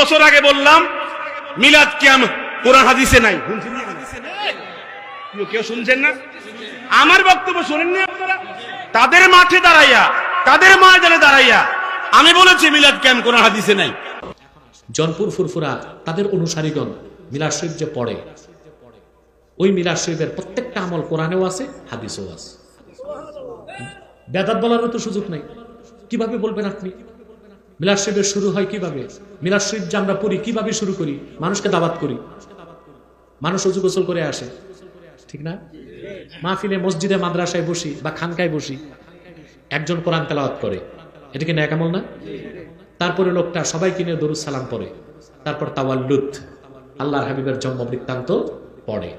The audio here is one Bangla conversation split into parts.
বছর আগে বললাম, মিলাদ কিয়াম কোরআন হাদিসে নাই। কেউ- শুনছেন না? আমার বক্তব্য শুনেননি আপনারা? তাদের মাঠে দাঁড়াইয়া, তাদের ময়দানে দাঁড়াইয়া আমি বলেছি, মিলাদ কিয়াম কোরআন হাদিসে নাই। জনপুর ফুরফুরা, তাদের অনুসারীগণ মিলাদ শরীফ যে পড়ে, ওই মিলাদ শরীফের প্রত্যেকটা আমল কোরআনেও আছে, হাদিসেও আছে। বেদাত বলারও তো সুযোগ নাই। কীভাবে বলবেন আপনি? মিলাদ শুরু হয় কীভাবে? মিলাদ যে আমরা পড়ি, কীভাবে শুরু করি? মানুষকে দাবাত করি। মানুষ অজু গোসল করে আসে। ঠিক না? মাহফিলে, মসজিদে, মাদ্রাসায় বসি বা খানকায় বসি। একজন কোরআন তেলাওয়াত করে। এটা কি ন্যাকামল না? তারপরে লোকটা সবাই কিনে দরুদ সালাম পড়ে। তারপর তাওয়াল্লুদ। আল্লাহর হাবিবের জন্ম বৃত্তান্ত পড়ে।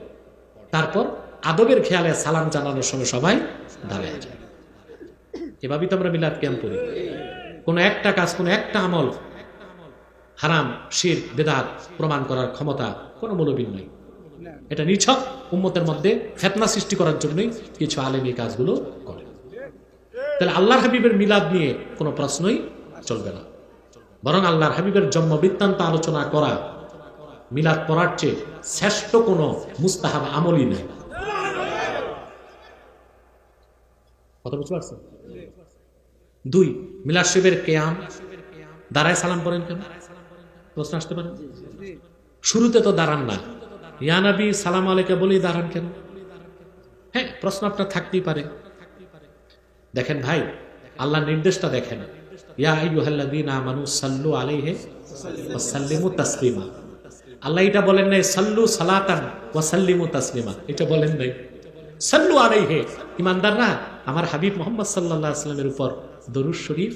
তারপর আদবের খেয়ালে সালাম জানানোর সময় সবাই দাঁড়ায় যায়। এভাবেই তো আমরা মিলাদ ক্যাম্প করি। কোনো একটা কাজ, কোনো একটা আমল হারাম শির বেদাত প্রমাণ করার ক্ষমতা কোনো মূলবীন নেই। এটা নিছক উম্মতের মধ্যে ফেতনা সৃষ্টি করার জন্যই কিছু আলেম এই কাজগুলো করে। তাহলে আল্লাহর হাবিবের মিলাদ নিয়ে কোনো প্রশ্নই চলবে না। বরং আল্লাহর হাবিবের জন্ম বৃত্তান্ত আলোচনা করা, মিলাদ পড়ার চেয়ে শ্রেষ্ঠ কোনো মুস্তাহাব আমলই নেই। কথা বুঝতে পারছেন? দুই মিলাদ শিবের কেয়াম। দাঁড়ায় সালাম করেন কেন? প্রশ্ন আসতে পারে? শুরুতে তো দাঁড়ান না। ইয়ানাবি সালাম আলাইকা বলেই দাঁড়ান কেন? হ্যাঁ প্রশ্ন আপনার থাকতেই পারে। দেখেন ভাই আল্লাহ নির্দেশটা দেখেন। সাল্লু আল্লাহ বলেন সাল্লু তাসলিমা। এটা বলেন সাল্লু আমার হাবিব মোহাম্মদ সাল্লামের উপর। দরুদ শরীফ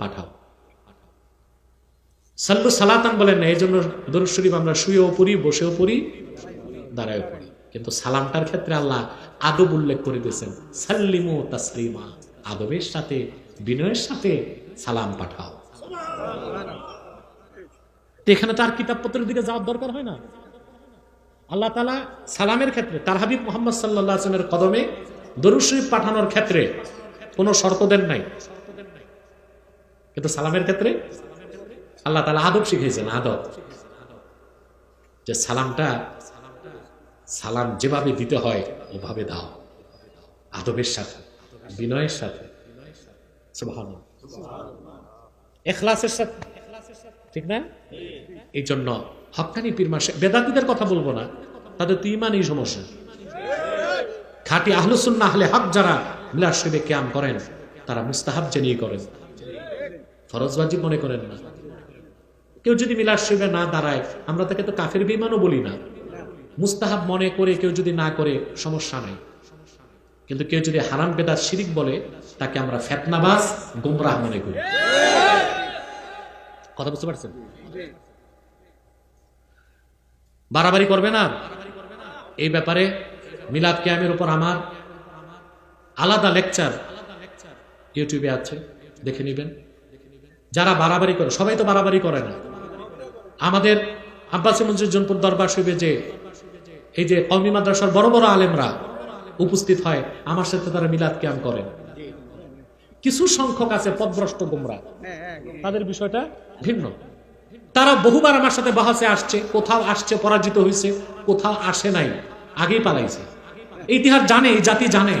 পাঠাও। সাল্লু সালাতান বলেন না, এই জন্য দরুদ শরীফ আমরা শুয়েও পড়ি, বসেও পড়ি, দাঁড়ায়ও পড়ি। কিন্তু সালামটার ক্ষেত্রে আল্লাহ আদব উল্লেখ করে দিয়েছেন, সাল্লিমু তাসলিমা, আদবের সাথে, বিনয়ের সাথে সালাম পাঠাও। এখানে তার কিতাবপত্রের দিকে যাওয়ার দরকার হয় না। আল্লাহ তালা সালামের ক্ষেত্রে, তার হাবিব মোহাম্মদ সাল্লাহ আসলামের কদমে দরুদ শরীফ পাঠানোর ক্ষেত্রে কোনো শর্ত দেন নাই। কিন্তু সালামের ক্ষেত্রে আল্লাহ তালা আদব শিখিয়েছেন, আদব। যে সালামটা, সালাম যেভাবে দিতে হয়, ওভাবে দাও। আদবের সাথে, বিনয়ের সাথে। এখলাসের সাথে। ঠিক না? এই জন্য হকানি পীর মাসে বেদাতিদের কথা বলব না। তাদের তো ইমানই সমস্যা। খাঁটি আহলুসুন্না হলে হক যারা মিলাদ শরীফে ক্যাম করেন, তারা মুস্তাহাব জেনেই করেন। ফরজবাজি মনে করেন না। কেউ যদি মিলাদ শরীফে না দাঁড়ায়, আমরা তাকে তো কাফের বিমানও বলি না। মুস্তাহাব মনে করে কেউ যদি না করে, সমস্যা নাই। কিন্তু কেউ যদি হারাম, বেদাত, শিরিক বলে, তাকে আমরা ফেতনাবাজ, গুমরাহ মনে করি। কথা বুঝতে পারছেন? বাড়াবাড়ি করবে না। এই ব্যাপারে মিলাদ ক্যামের উপর আমার আলাদা লেকচার ইউটিউবে আছে, দেখে নেবেন। যারা বাড়াবাড়ি করে, সবাই তো বাড়াবাড়ি করে না। আমাদের আব্বাসী মঞ্জুর জনপুর দরবার শরীফে যে, এই যে কমি মাদ্রাসার বড় বড় আলেমরা উপস্থিত হয়, আমার সাথে তারা মিলাদ ক্যাম করেন। কিছু সংখ্যক আছে পদভ্রষ্ট গুমরা। তাদের বিষয়টা ভিন্ন। তারা বহুবার আমার সাথে বাহাসে আসছে, কোথাও আসছে, পরাজিত হয়েছে কোথাও আসে নাই, আগেই পালাইছে। ইতিহাস জানে জাতি জানে।